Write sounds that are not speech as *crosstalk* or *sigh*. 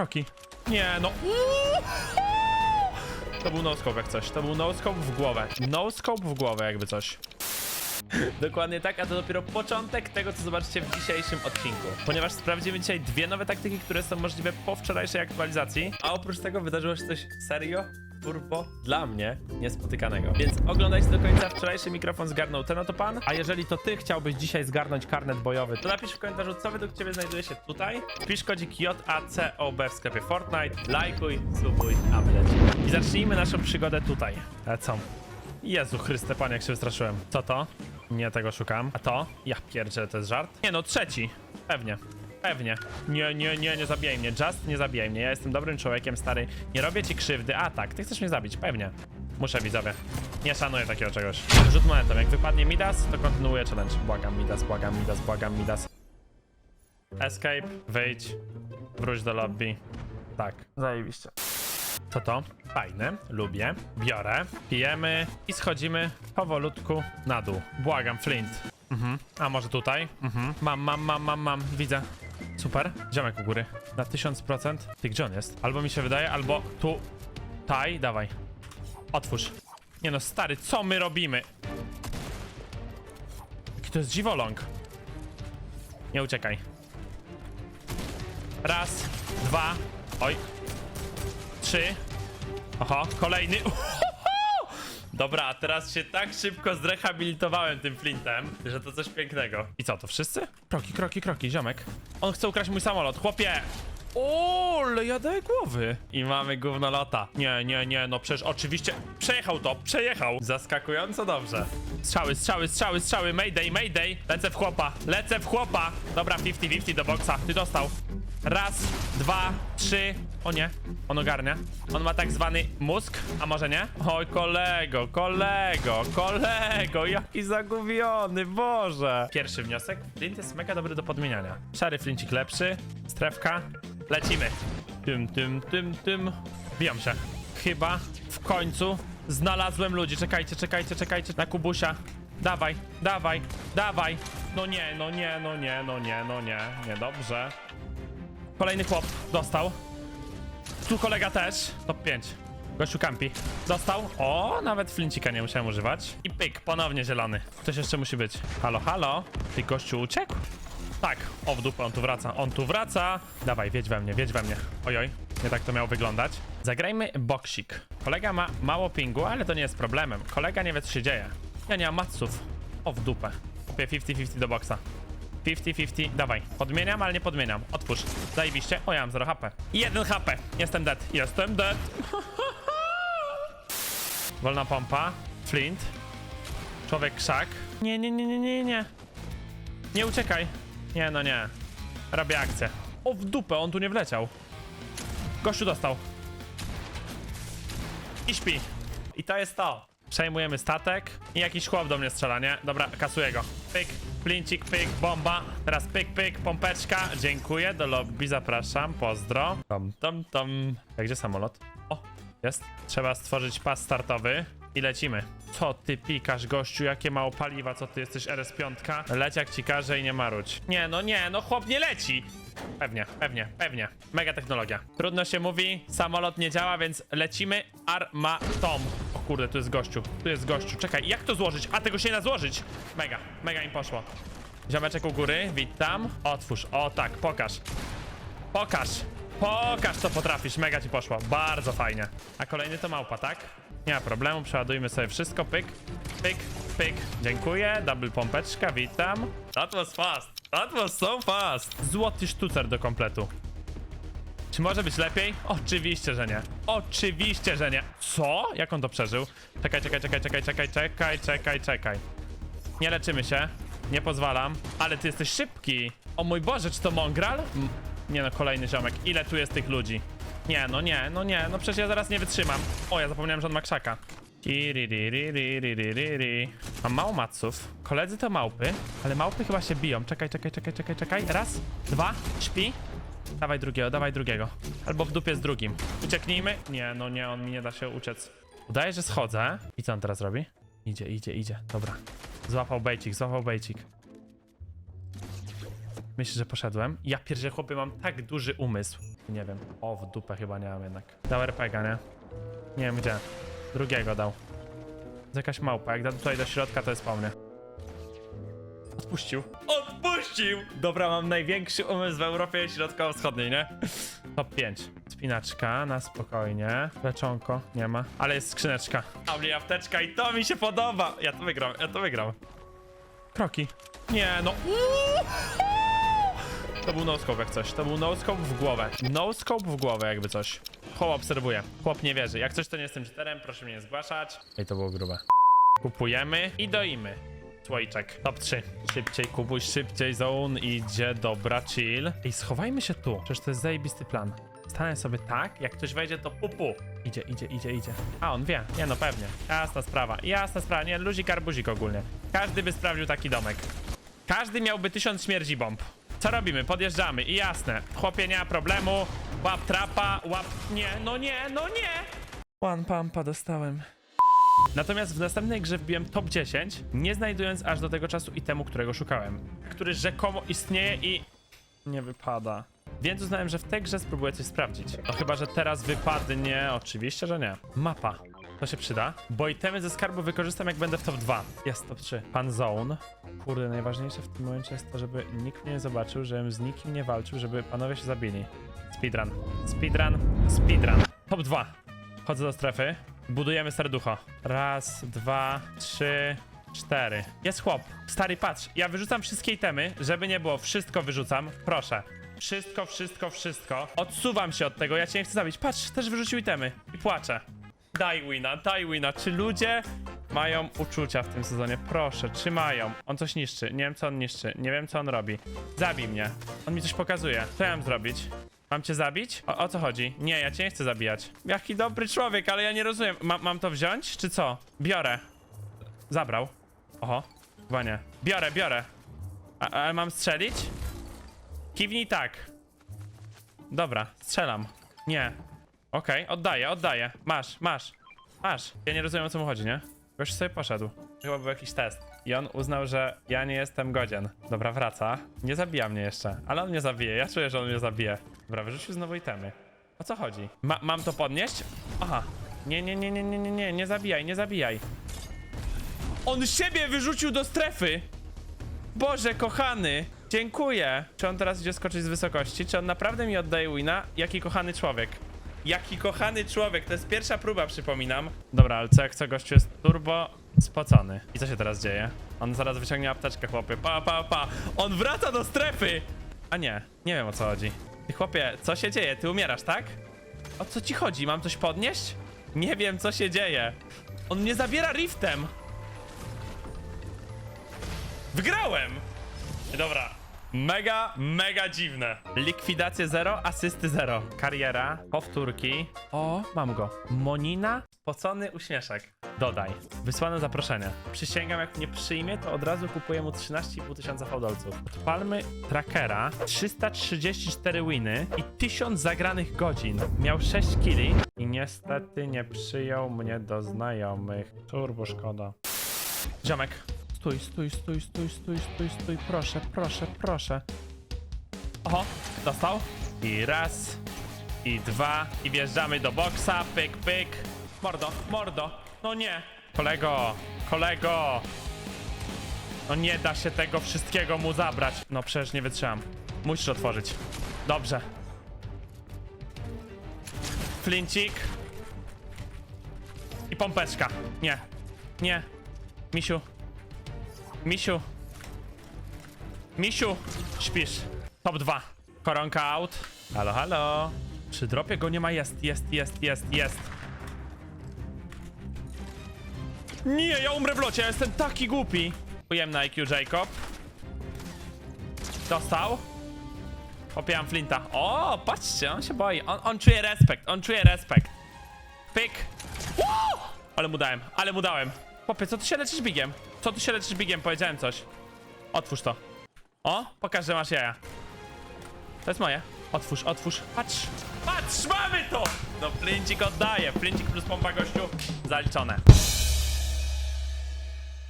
kroki. Nie, no. To był no-scope jak coś. To był no-scope w głowę. No-scope w głowę jakby coś. Dokładnie tak, a to dopiero początek tego, co zobaczycie w dzisiejszym odcinku. Ponieważ sprawdzimy dzisiaj dwie nowe taktyki, które są możliwe po wczorajszej aktualizacji, a oprócz tego wydarzyło się coś serio turbo dla mnie niespotykanego. Więc oglądajcie do końca. Wczorajszy mikrofon zgarnął ten oto pan. A jeżeli to ty chciałbyś dzisiaj zgarnąć karnet bojowy, to napisz w komentarzu, co według ciebie znajduje się tutaj. Wpisz kodzik JACOB w sklepie Fortnite. Lajkuj, subuj, a my lecimy. I zacznijmy naszą przygodę tutaj. Lecą. Jezu Chryste, panie, jak się wystraszyłem. Co to? Nie tego szukam. A to? Ja pierdzielę, to jest żart? Nie no, trzeci. Pewnie. Pewnie. Nie, nie, nie, nie zabijaj mnie. Just nie zabijaj mnie. Ja jestem dobrym człowiekiem, stary. Nie robię ci krzywdy. A tak, ty chcesz mnie zabić. Pewnie. Muszę, widzowie. Nie szanuję takiego czegoś. Rzut monetą. Jak wypadnie Midas, to kontynuuję challenge. Błagam Midas, błagam Midas, błagam Midas. Escape, wyjdź, wróć do lobby. Tak, zajebiście. Co to? Fajne, lubię. Biorę, pijemy i schodzimy powolutku na dół. Błagam, Flint. Mhm. A może tutaj? Mhm. Mam, mam, mam, mam, mam. Widzę. Super. Ziomek u góry. Na 1000%. Ty, gdzie on jest? Albo mi się wydaje, albo tu. Taj, dawaj. Otwórz. Nie no, stary, co my robimy? Jaki to jest dziwoląg. Nie uciekaj. Raz, dwa, oj, trzy. Oho, kolejny. *laughs* Dobra, a teraz się tak szybko zrehabilitowałem tym flintem, że to coś pięknego. I co, to wszyscy? Kroki, kroki, kroki, ziomek. On chce ukraść mój samolot, chłopie! O, ale jadę głowy. I mamy gównolota. Nie, nie, nie, no przecież oczywiście przejechał to, przejechał. Zaskakująco dobrze. Strzały, strzały, strzały, strzały, mayday, mayday. Lecę w chłopa, lecę w chłopa. Dobra, 50-50 do boksa, ty dostał. Raz, dwa, trzy. O nie, on ogarnia. On ma tak zwany mózg, a może nie? Oj, kolego, kolego, kolego, jaki zagubiony, Boże. Pierwszy wniosek. Flint jest mega dobry do podmieniania. Szary flincik lepszy. Strefka. Lecimy. Tym, tym, tym, tym. Biją się. Chyba w końcu znalazłem ludzi. Czekajcie, czekajcie, czekajcie na Kubusia. Dawaj, dawaj, dawaj. No nie, no nie, no nie, no nie, no nie. Niedobrze. Kolejny chłop dostał. Tu kolega też. Top 5. Gościu kampi. Dostał. O, nawet flincika nie musiałem używać. I pyk, ponownie zielony. Ktoś jeszcze musi być. Halo, halo. Ty gościu uciekł? Tak. O, w dupę, on tu wraca. On tu wraca. Dawaj, wiedź we mnie, wiedź we mnie. Ojoj, nie tak to miało wyglądać. Zagrajmy boksik. Kolega ma mało pingu, ale to nie jest problemem. Kolega nie wie, co się dzieje. Ja nie mam matsów. O, w dupę. Kupię 50-50 do boksa. 50-50, dawaj. Podmieniam, ale nie podmieniam. Otwórz. Zajebiście. O, ja mam 0 HP. 1 HP. Jestem dead. Jestem dead. *laughs* Wolna pompa. Flint. Człowiek krzak. Nie, nie, nie, nie, nie, nie. Nie uciekaj. Nie, no nie. Robię akcję. O, w dupę, on tu nie wleciał. Gościu dostał. I śpi. I to jest to. Przejmujemy statek i jakiś chłop do mnie strzela, nie? Dobra, kasuję go. Pyk, plincik, pyk, bomba. Teraz pyk, pyk, pompeczka. Dziękuję, do lobby zapraszam, pozdro. Tom, tom, tom. A gdzie samolot? O, jest. Trzeba stworzyć pas startowy i lecimy. Co ty pikasz, gościu? Jakie mało paliwa, co ty jesteś RS5? Leć jak ci każe i nie marudź. Nie, no nie, no chłop nie leci. Pewnie, pewnie, pewnie. Mega technologia. Trudno się mówi, samolot nie działa, więc lecimy armatą. O kurde, tu jest gościu, tu jest gościu. Czekaj, jak to złożyć? A, tego się nie da złożyć. Mega, mega im poszło. Ziomeczek u góry, witam. Otwórz, o tak, pokaż. Pokaż, pokaż co potrafisz, mega ci poszło. Bardzo fajnie. A kolejny to małpa, tak? Nie ma problemu, przeładujmy sobie wszystko, pyk, pyk, pyk. Dziękuję, double pompeczka, witam. That was fast, that was so fast. Złoty sztucer do kompletu. Czy może być lepiej? Oczywiście, że nie. Oczywiście, że nie. Co? Jak on to przeżył? Czekaj, czekaj, czekaj, czekaj, czekaj, czekaj, czekaj, czekaj. Nie leczymy się. Nie pozwalam. Ale ty jesteś szybki. O mój Boże, czy to Mongral? M nie no, kolejny ziomek. Ile tu jest tych ludzi? Nie, no nie, no nie, no przecież ja zaraz nie wytrzymam. O, ja zapomniałem, że on ma krzaka. Mam mało maców. Koledzy to małpy, ale małpy chyba się biją. Czekaj, czekaj, czekaj, czekaj, czekaj. Raz, dwa, śpi. Dawaj drugiego, dawaj drugiego. Albo w dupie z drugim. Ucieknijmy. Nie, no nie, on mi nie da się uciec. Udaje, że schodzę. I co on teraz robi? Idzie, idzie, idzie. Dobra. Złapał bejcik, złapał bejcik. Myślę, że poszedłem. Ja pierwsze chłopy mam tak duży umysł. Nie wiem. O, w dupę chyba nie mam jednak. Dał RPG, nie? Nie wiem gdzie. Drugiego dał. To jakaś małpa. Jak da tutaj do środka, to jest po mnie. Odpuścił. Odpuścił! Dobra, mam największy umysł w Europie Środkowo-Wschodniej, nie? Top 5. Spinaczka, na spokojnie. Leczonko, nie ma. Ale jest skrzyneczka. A mnie apteczka i to mi się podoba! Ja to wygram, ja to wygram. Kroki. Nie, no. To był no-scope jak coś. To był no-scope w głowę. No-scope w głowę jakby coś. Chłop obserwuje. Chłop nie wierzy. Jak coś to nie jestem czyterem, proszę mnie nie zgłaszać. I to było grube. Kupujemy i doimy. Słoiczek. Top 3. Szybciej kupuj, szybciej zone idzie, dobra, chill. I schowajmy się tu. Przecież to jest zajebisty plan. Stanę sobie tak, jak ktoś wejdzie, to pupu. Idzie, idzie, idzie, idzie. A, on wie. Nie no, pewnie. Jasna sprawa. Jasna sprawa. Nie, luzik arbuzik ogólnie. Każdy by sprawdził taki domek. Każdy miałby tysiąc śmierdzi bomb. Co robimy? Podjeżdżamy i jasne. Chłopie, nie ma problemu. Łap trapa, łap... Nie, no nie, no nie! One pumpa dostałem. Natomiast w następnej grze wbiłem top 10, nie znajdując aż do tego czasu itemu, którego szukałem. Który rzekomo istnieje i... nie wypada. Więc uznałem, że w tej grze spróbuję coś sprawdzić. No chyba, że teraz wypadnie... Oczywiście, że nie. Mapa. To się przyda, bo itemy ze skarbu wykorzystam jak będę w top 2. Jest top 3. Pan Zone. Kurde, najważniejsze w tym momencie jest to, żeby nikt mnie nie zobaczył, żebym z nikim nie walczył, żeby panowie się zabili. Speedrun. Speedrun. Speedrun. Top 2. Chodzę do strefy. Budujemy serducho. Raz, dwa, trzy, cztery. Jest chłop. Stary, patrz. Ja wyrzucam wszystkie itemy, żeby nie było. Wszystko wyrzucam. Proszę. Wszystko, wszystko, wszystko. Odsuwam się od tego. Ja cię nie chcę zabić. Patrz, też wyrzucił itemy. I płaczę. Daj wina, daj wina. Czy ludzie mają uczucia w tym sezonie? Proszę, czy mają? On coś niszczy. Nie wiem, co on niszczy. Nie wiem, co on robi. Zabij mnie. On mi coś pokazuje. Co ja mam zrobić? Mam cię zabić? O, o co chodzi? Nie, ja cię nie chcę zabijać. Jaki dobry człowiek, ale ja nie rozumiem. Ma, mam to wziąć, czy co? Biorę. Zabrał. Oho, chyba nie. Biorę, biorę. Ale mam strzelić? Kiwnij tak. Dobra, strzelam. Nie. Okej, oddaję, oddaję. Masz, masz, masz. Ja nie rozumiem o co mu chodzi, nie? Gość sobie poszedł. Chyba był jakiś test. I on uznał, że ja nie jestem godzien. Dobra, wraca. Nie zabija mnie jeszcze, ale on mnie zabije. Ja czuję, że on mnie zabije. Dobra, wyrzucił znowu itemy. O co chodzi? Ma mam to podnieść? Aha. Nie, nie, nie, nie, nie, nie, nie, nie zabijaj, nie zabijaj. On siebie wyrzucił do strefy! Boże, kochany! Dziękuję! Czy on teraz idzie skoczyć z wysokości? Czy on naprawdę mi oddaje wina? Jaki kochany człowiek. Jaki kochany człowiek, to jest pierwsza próba, przypominam. Dobra, ale co jak co gościu jest turbo spocony. I co się teraz dzieje? On zaraz wyciągnie apteczkę, chłopie. Pa, pa, pa! On wraca do strefy! A nie, nie wiem o co chodzi. Ty chłopie, co się dzieje? Ty umierasz, tak? O co ci chodzi? Mam coś podnieść? Nie wiem, co się dzieje. On mnie zabiera riftem! Wygrałem! Dobra. Mega, mega dziwne. Likwidacje 0, asysty 0. Kariera, powtórki. O, mam go. Monina, spocony uśmieszek. Dodaj. Wysłane zaproszenie. Przysięgam, jak nie przyjmie, to od razu kupuję mu 13,5 tysiąca fałdolców. Odpalmy trackera. 334 winy i 1000 zagranych godzin. Miał 6 killi i niestety nie przyjął mnie do znajomych. Turbo szkoda. Ziomek. Stój, stój, stój, stój, stój, stój, stój, proszę, proszę, proszę. Oho, dostał. I raz, i dwa, i wjeżdżamy do boksa, pyk, pyk. Mordo, mordo, no nie. Kolego, kolego. No nie da się tego wszystkiego mu zabrać. No przecież nie wytrzymam. Musisz otworzyć. Dobrze. Flincik. I pompeczka. Nie. Nie. Misiu. Misiu. Misiu. Śpisz. Top 2. Koronka out. Halo, halo. Przy dropie go nie ma. Jest, jest, jest, jest, jest. Nie, ja umrę w locie. Ja jestem taki głupi. Ujemny IQ Jacob. Dostał. Popijam Flinta. O, patrzcie, on się boi. On, on czuje respekt, on czuje respekt. Pyk. Ale mu dałem, ale mu dałem. Co ty się leczysz bigiem? Co ty się leczysz bigiem? Powiedziałem coś. Otwórz to. O, pokaż, że masz jaja. To jest moje. Otwórz, otwórz. Patrz, patrz, mamy to! No, flincik oddaje. Flincik plus pompa gościu. Zaliczone.